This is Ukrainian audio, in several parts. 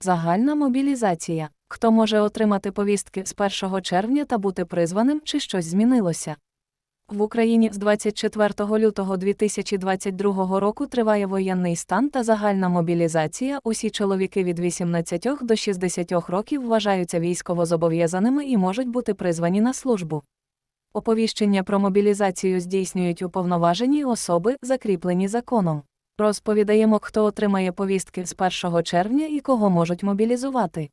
Загальна мобілізація. Хто може отримати повістки з 1 червня та бути призваним, чи щось змінилося? В Україні з 24 лютого 2022 року триває воєнний стан та загальна мобілізація. Усі чоловіки від 18 до 60 років вважаються військовозобов'язаними і можуть бути призвані на службу. Оповіщення про мобілізацію здійснюють уповноважені особи, закріплені законом. Розповідаємо, хто отримає повістки з 1 червня і кого можуть мобілізувати.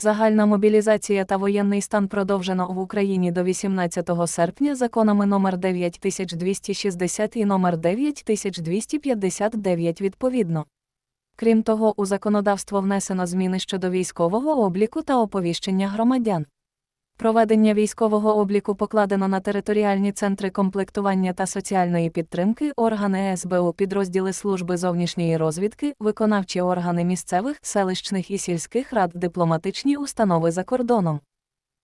Загальна мобілізація та воєнний стан продовжено в Україні до 18 серпня законами номер 9260 і номер 9259 відповідно. Крім того, у законодавство внесено зміни щодо військового обліку та оповіщення громадян. Проведення військового обліку покладено на територіальні центри комплектування та соціальної підтримки, органи СБУ, підрозділи служби зовнішньої розвідки, виконавчі органи місцевих, селищних і сільських рад, дипломатичні установи за кордоном.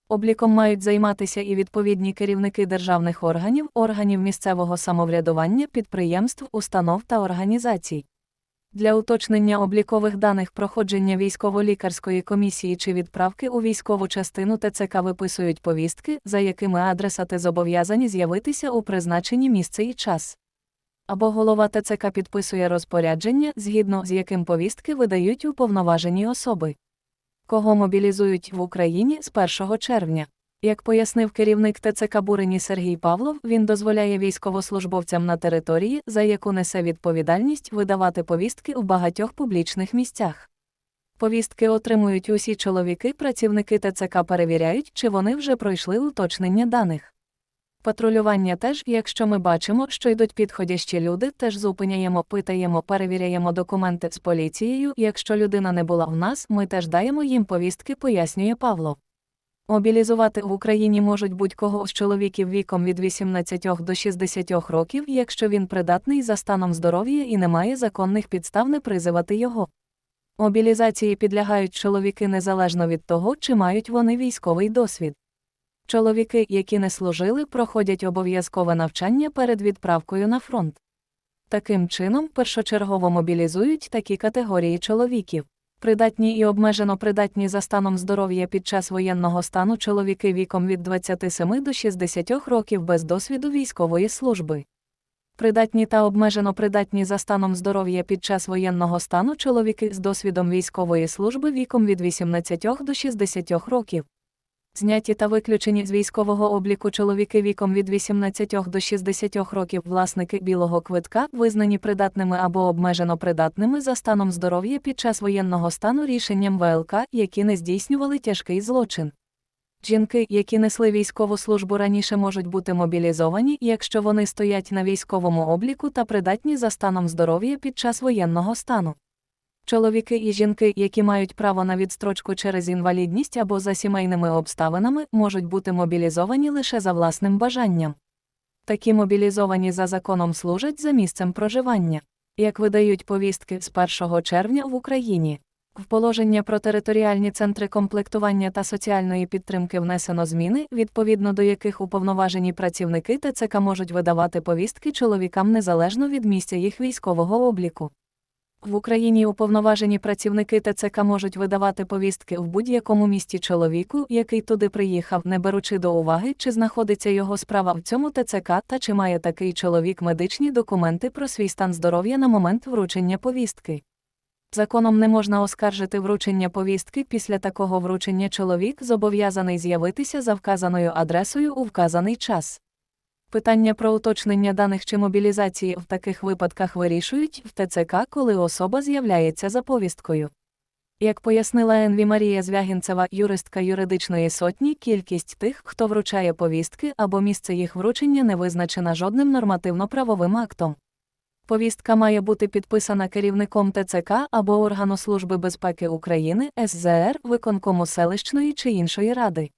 Обліком мають займатися і відповідні керівники державних органів, органів місцевого самоврядування, підприємств, установ та організацій. Для уточнення облікових даних проходження військово-лікарської комісії чи відправки у військову частину ТЦК виписують повістки, за якими адресати зобов'язані з'явитися у призначені місце і час. Або голова ТЦК підписує розпорядження, згідно з яким повістки видають уповноважені особи. Кого мобілізують в Україні з 1 червня. Як пояснив керівник ТЦК Бурині Сергій Павлов, він дозволяє військовослужбовцям на території, за яку несе відповідальність, видавати повістки у багатьох публічних місцях. Повістки отримують усі чоловіки, працівники ТЦК перевіряють, чи вони вже пройшли уточнення даних. Патрулювання теж, якщо ми бачимо, що йдуть підходящі люди, теж зупиняємо, питаємо, перевіряємо документи з поліцією. Якщо людина не була в нас, ми теж даємо їм повістки, пояснює Павлов. Мобілізувати в Україні можуть будь-кого з чоловіків віком від 18 до 60 років, якщо він придатний за станом здоров'я і не має законних підстав не призивати його. Мобілізації підлягають чоловіки незалежно від того, чи мають вони військовий досвід. Чоловіки, які не служили, проходять обов'язкове навчання перед відправкою на фронт. Таким чином, першочергово мобілізують такі категорії чоловіків. Придатні і обмежено придатні за станом здоров'я під час воєнного стану чоловіки віком від 27 до 60 років без досвіду військової служби. Придатні та обмежено придатні за станом здоров'я під час воєнного стану чоловіки з досвідом військової служби віком від 18 до 60 років. Зняті та виключені з військового обліку чоловіки віком від 18 до 60 років власники білого квитка, визнані придатними або обмежено придатними за станом здоров'я під час воєнного стану рішенням ВЛК, які не здійснювали тяжкий злочин. Жінки, які несли військову службу раніше можуть бути мобілізовані, якщо вони стоять на військовому обліку та придатні за станом здоров'я під час воєнного стану. Чоловіки і жінки, які мають право на відстрочку через інвалідність або за сімейними обставинами, можуть бути мобілізовані лише за власним бажанням. Такі мобілізовані за законом служать за місцем проживання. Як видають повістки з 1 червня в Україні. В положення про територіальні центри комплектування та соціальної підтримки внесено зміни, відповідно до яких уповноважені працівники ТЦК можуть видавати повістки чоловікам незалежно від місця їх військового обліку. В Україні уповноважені працівники ТЦК можуть видавати повістки в будь-якому місті чоловіку, який туди приїхав, не беручи до уваги, чи знаходиться його справа в цьому ТЦК та чи має такий чоловік медичні документи про свій стан здоров'я на момент вручення повістки. Законом не можна оскаржити вручення повістки після такого вручення чоловік зобов'язаний з'явитися за вказаною адресою у вказаний час. Питання про уточнення даних чи мобілізації в таких випадках вирішують в ТЦК, коли особа з'являється за повісткою. Як пояснила Енві Марія Звягінцева, юристка юридичної сотні, кількість тих, хто вручає повістки або місце їх вручення не визначена жодним нормативно-правовим актом. Повістка має бути підписана керівником ТЦК або органу Служби безпеки України, СЗР, виконкому селищної чи іншої ради.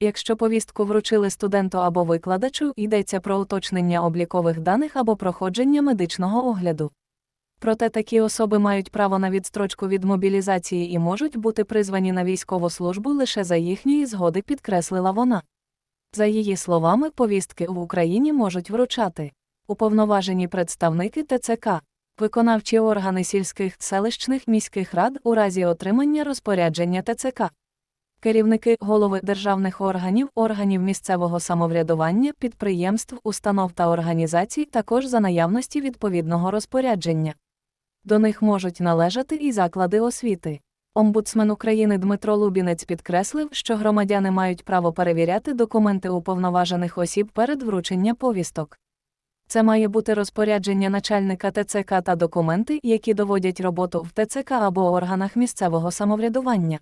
Якщо повістку вручили студенту або викладачу, йдеться про уточнення облікових даних або проходження медичного огляду. Проте такі особи мають право на відстрочку від мобілізації і можуть бути призвані на військову службу лише за їхньої згоди, підкреслила вона. За її словами, повістки в Україні можуть вручати уповноважені представники ТЦК, виконавчі органи сільських, селищних міських рад у разі отримання розпорядження ТЦК. Керівники, голови державних органів, органів місцевого самоврядування, підприємств, установ та організацій також за наявності відповідного розпорядження. До них можуть належати і заклади освіти. Омбудсмен України Дмитро Лубінець підкреслив, що громадяни мають право перевіряти документи уповноважених осіб перед врученням повісток. Це має бути розпорядження начальника ТЦК та документи, які доводять роботу в ТЦК або органах місцевого самоврядування.